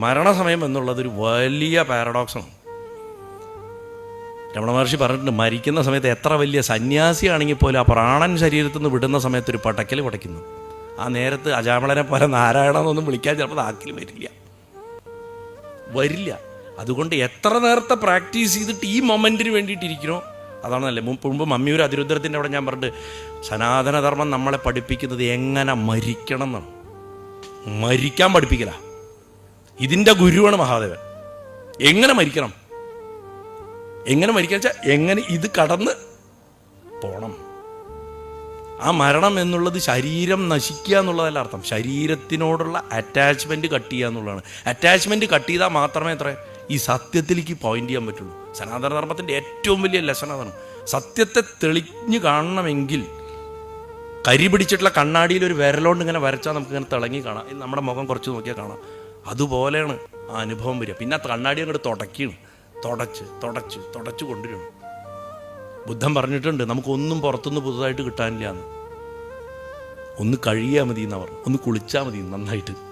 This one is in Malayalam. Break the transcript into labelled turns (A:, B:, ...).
A: മരണസമയം എന്നുള്ളത് ഒരു വലിയ പാരഡോക്സാണ്. രമണ മഹർഷി പറഞ്ഞിട്ടുണ്ട് മരിക്കുന്ന സമയത്ത് എത്ര വലിയ സന്യാസിയാണെങ്കിൽ പോലും ആ പ്രാണൻ ശരീരത്തിൽ നിന്ന് വിടുന്ന സമയത്ത് ഒരു പടക്കൽ പടയ്ക്കുന്നു. ആ നേരത്ത് അജാമളനെ പോലെ നാരായണമെന്നൊന്നും വിളിക്കാൻ ചിലപ്പോൾ നാക്കിൽ വരില്ല. വരില്ല. അതുകൊണ്ട് എത്ര നേരത്തെ പ്രാക്ടീസ് ചെയ്തിട്ട് ഈ മൊമെന്റിന് വേണ്ടിയിട്ടിരിക്കണോ? അതാണല്ലേ. മുമ്പ് മുമ്പ് മമ്മിയൂർ അതിരുദ്രത്തിന്റെ അവിടെ ഞാൻ പറഞ്ഞിട്ട് സനാതനധർമ്മം നമ്മളെ പഠിപ്പിക്കുന്നത് എങ്ങനെ മരിക്കണം എന്നാണ്. മരിക്കാൻ പഠിപ്പിക്കല. ഇതിന്റെ ഗുരുവാണ് മഹാദേവൻ. എങ്ങനെ മരിക്കണം? എങ്ങനെ മരിക്കുക വെച്ചാൽ എങ്ങനെ ഇത് കടന്ന് പോണം? ആ മരണം എന്നുള്ളത് ശരീരം നശിക്കുക എന്നുള്ളതല്ല അർത്ഥം. ശരീരത്തിനോടുള്ള അറ്റാച്ച്മെന്റ് കട്ട് ചെയ്യുക എന്നുള്ളതാണ്. അറ്റാച്ച്മെന്റ് കട്ട് ചെയ്താൽ മാത്രമേ എത്ര? ഈ സത്യത്തിലേക്ക് പോയിന്റ് ചെയ്യാൻ പറ്റുള്ളൂ. സനാതന ധർമ്മത്തിന്റെ ഏറ്റവും വലിയ ലെസൺ അതാണ്. സത്യത്തെ തെളിഞ്ഞു കാണണമെങ്കിൽ കരി പിടിച്ചിട്ടുള്ള കണ്ണാടിയിൽ ഒരു വിരലോണ്ട് ഇങ്ങനെ വരച്ചാൽ നമുക്ക് ഇങ്ങനെ തിളങ്ങി കാണാം. നമ്മുടെ മുഖം കുറച്ച് നോക്കിയാൽ കാണാം. അതുപോലെയാണ് ആ അനുഭവം വരിക. പിന്നെ ആ കണ്ണാടി അങ്ങോട്ട് തുടയ്ക്കണം തുടച്ച് തുടച്ച് തുടച്ച് കൊണ്ടുവരണം ബുദ്ധൻ പറഞ്ഞിട്ടുണ്ട് നമുക്കൊന്നും പുറത്തുനിന്ന് പുതുതായിട്ട് കിട്ടാനില്ല എന്ന്. ഒന്ന് കഴിയാൽ മതി എന്നവർ ഒന്ന് കുളിച്ചാൽ മതി നന്നായിട്ട്.